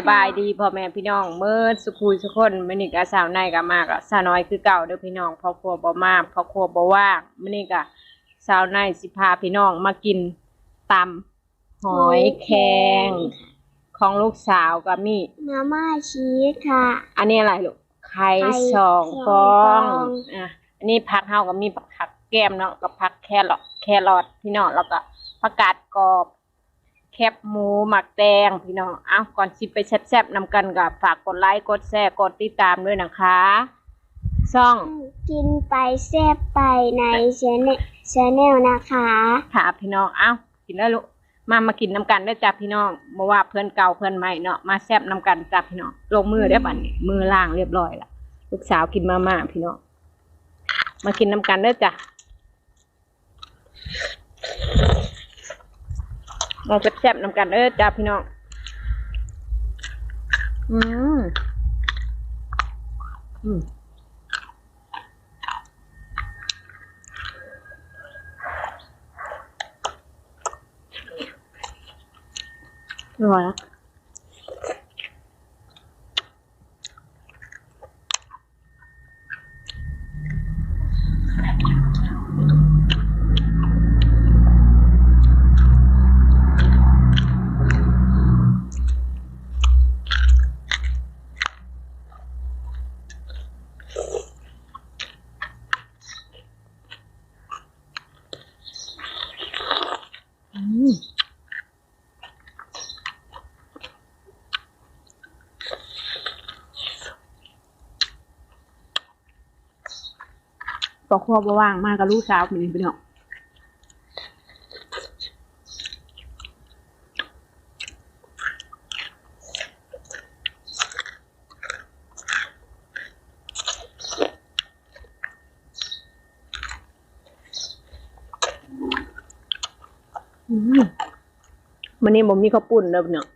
วัสดีสบายดีพ่อแม่พี่น้องเมื่อสุขุยสุกคนมื้อนี้ก็สาวในก็มากอะสาวน้อยคือเก่าเด้อพี่น้องพ่อครัวบ่มากพ่อครัวบ่ว่างมื้อนี้ก็สาวในสิพาพี่น้องมากินตำหอยแครงของลูกสาวก็มีมาม่าชีสค่ะ อันนี้อะไรลูกไข่ไข่สองสองฟองฟองอะอันนี้ผักเฮาก็มีผักแก้มเนาะกับผักแครอทแครอทพี่น้องแล้วก็ผักกาดกรอบแคบหมูหมักแตงพี่น้อง เอ้าก่อนสิไปแซ่บๆนำกันกับฝากกดไลค์กดแชร์กดติดตามด้วยนะคะช่องกินไปแซ่บไปในชแนลชแนลนะคะถาพี่น้อง เอ้ากินแล้วลูกมามากินน้ำกันได้อจ้ะพี่น้องบ่ว่าเพื่อนเก่าเพื่อนใหม่เนาะมาแซ่บน้ำกันจ้ะพี่น้องลงมือได้อบัดนี้มือล่างเรียบร้อยละลูกสาวกินมาม่าพี่น้องมากินน้ำกันได้อจ้ะมาแซ่บๆนำกันเออจ้าพี่น้อง อืม อืมอร่อยนะอืม ก็ครัวบ่ว่างมากกับลูกสาวมีพี่น้องอืมวันนี้ผมมีข้าวปุ้นเด้อพี่น้อง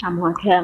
ทำหัวแข็ง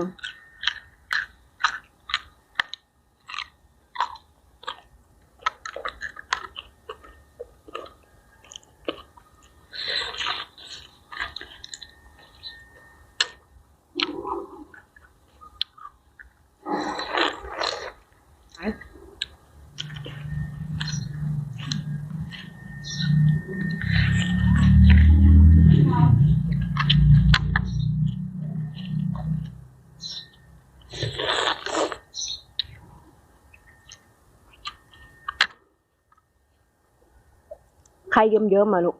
ใครเยิ้มเยิ้มๆมาลูก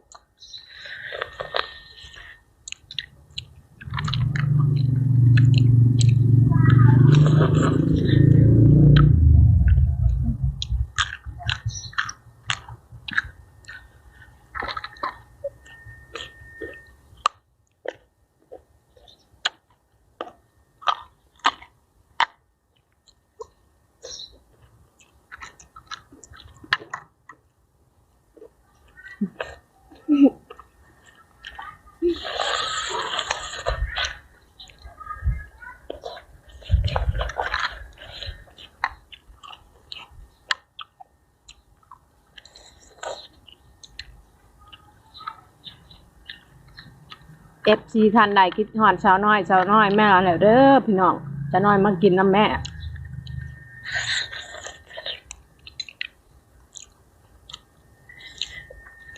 ฟซีท่านใดคิดหอนสาวน้อยสาวน้อยแม่เราแล้วเด้อพี่น้องจะน้อยมากินน้ำแม่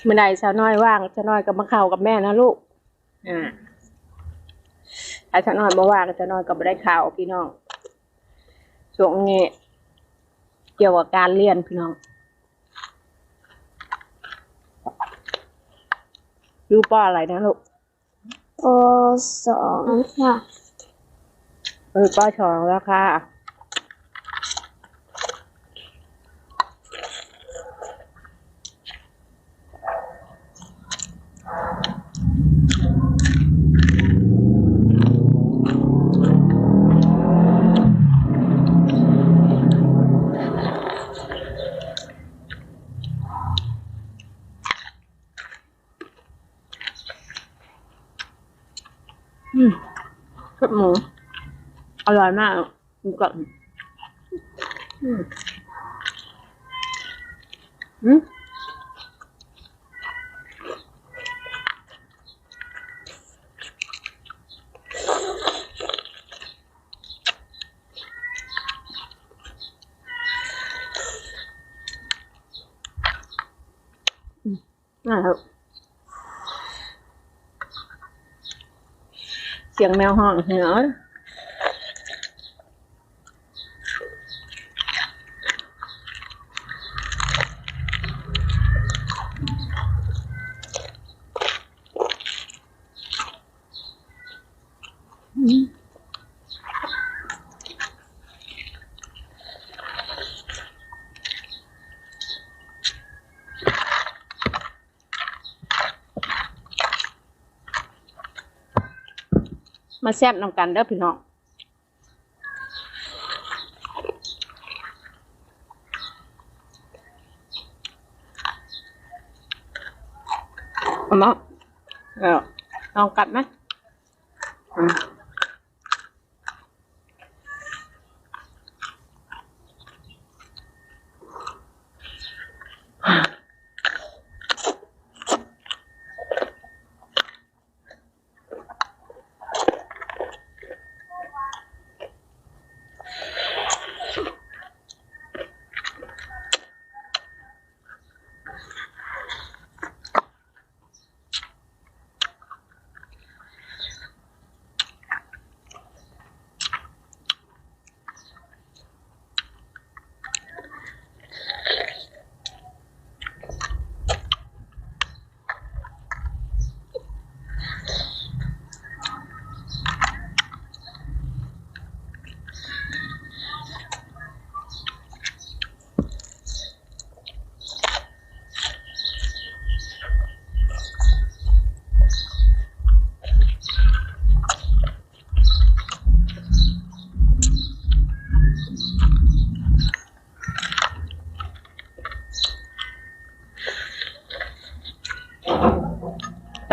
เมื่อใดสาวน้อยว่างสาวน้อยก็มาเข้ากับแม่นะลูกอ่าถ้าสาวน้อยบ่ว่างสาวน้อยก็บ่ได้ข่าวพี่น้องช่วงนี้เกี่ยวกับการเรียนพี่น้องอยู่ป้ออะไรนะลูก โอสองค่ะ เออป้าชองแล้วค่ะ อืมแคบหมูอร่อยมากหมูกรอบอืมอืมนะครับ เสียงแม มาแซ่บนำกันเด้อพี่น้องเอามาเอาลองกัดไหมอืม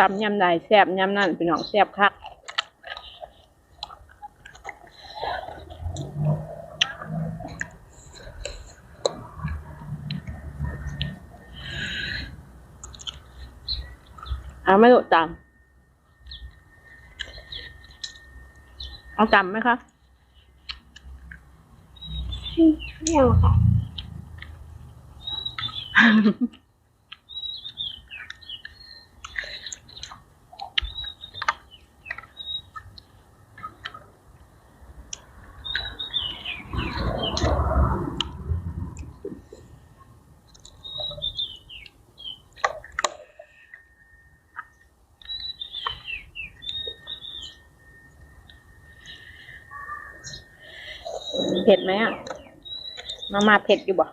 ตำยำใดแซ่บยำนั่นพี่น้องแซ่บคักเอาไม่โดดตำเอาตำไหมคะไม่เอาค่ะ เผ็ดไหมอะ มามาเผ็ดอยู่บ่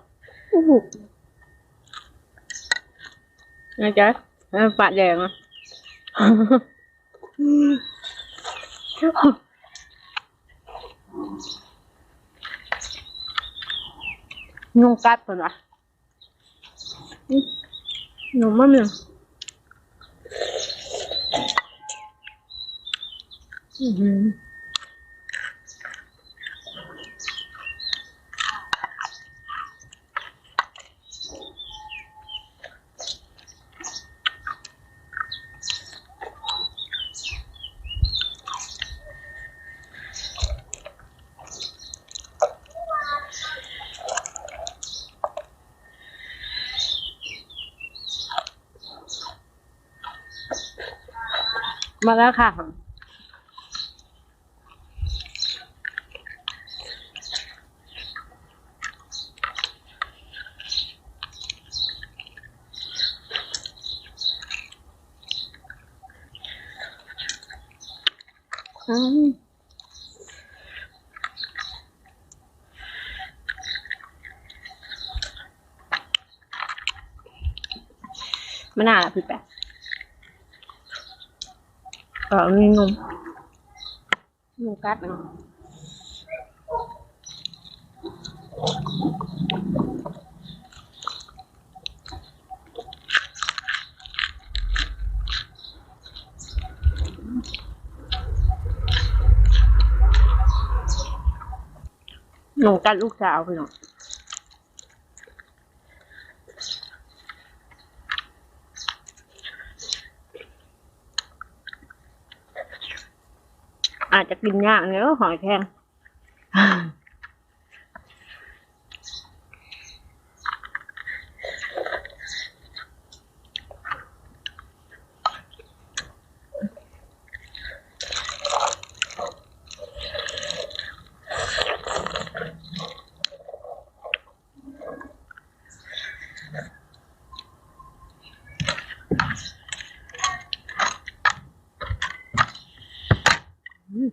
อื้อหือนะจ๊ะเออปะแดงอะยุงกัดเพิ่นวะอื้อหนูมันเนี่ยอื้อหือ มาแล้วค่ะ อืมมะนาวละพี่แปะ เออมีนมนมกัดเนาะนมกัดลูกสาวพี่น้อง อาจจะกินยากเนอหอยแครง ม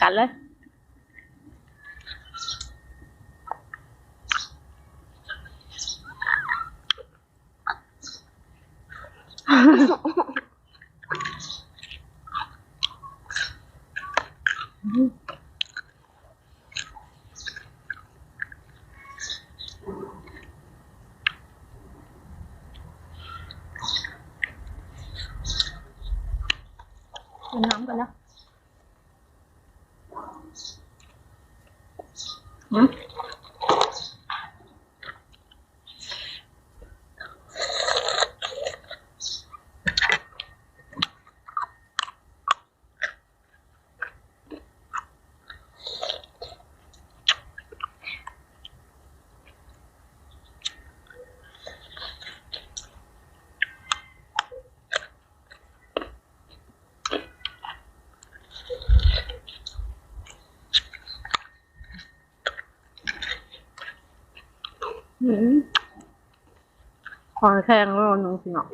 กัดเลย กินน้ำกั อืมอืมขอแข็งแล้วนึงสิเนาะ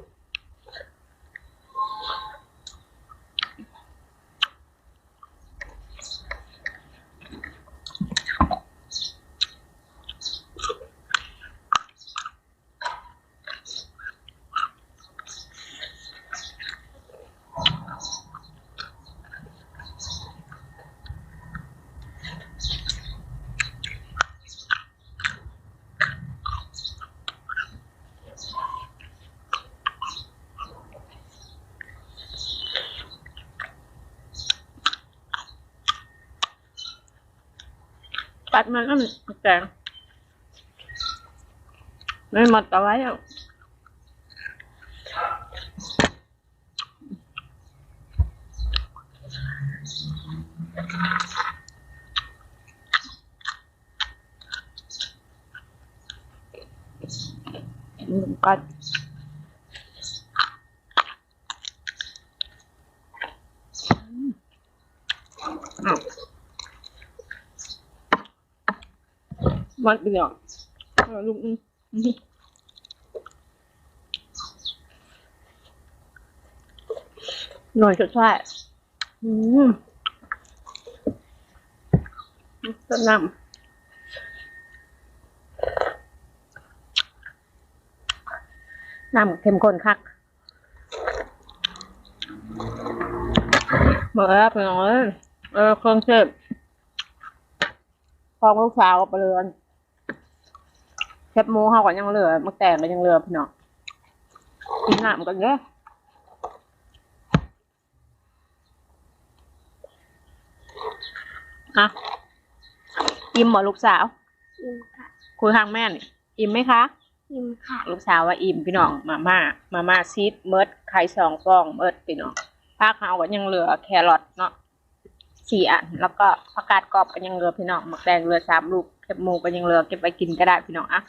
ปัดมันก็แกงไม่หมดเอาไว้อะอืมกัด มันเปรี้ยวเอาลูกนึงหน่อยสุดท้ายอืมต้นน้ำน้ำเข้มข้นคักเมื่อไปน้อยเออเครื่องเทศพองลูกสาวเอาไปเลย แคบหมูเขาก็ยังเหลือมักแตงก็ยังเหลือพี่น้องกินน้ำกันเด้ออะอิ่มเหรอลูกสาว อิ่มค่ะ คุยทางแม่นี่อิ่มไหมคะ อิ่มค่ะ ลูกสาวว่าอิ่มพี่น้อง มาม่า มาม่าซีดเมิดไข่สองฟองเมิดพี่น้องผักเขาก็ยังเหลือแครอทเนาะ สี่อัน แล้วก็ผักกาดกรอบก็ยังเหลือพี่น้องหมักแตงเหลือสามลูกแคบหมูก็ยังเหลือเก็บไปกินก็ได้พี่น้องอะ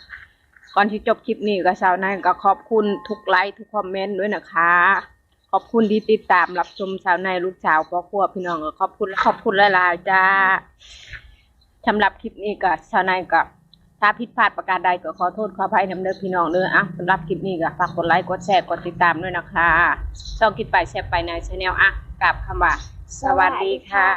ก่อนที่จบคลิปนี้ก็ชาวนายก็ขอบคุณทุกไลค์ทุกคอมเมนต์ด้วยนะคะ ขอบคุณที่ติดตามรับชมชาวนายลูกสาวพ่อครัวพี่น้องก็ขอบคุณและขอบคุณหลายๆจ้าสำหรับคลิปนี้ก็ชาวนายก็ถ้าผิดพลาดประการใดก็ขอโทษขออภัยนำเด้อพี่น้องเด้ออะสำหรับคลิปนี้ก็ฝากกดไลค์กดแชร์กดติดตามด้วยนะคะช่องคิดไปแชร์ไปในชาแนลอะกับคำว่า สวัสดีค่ะ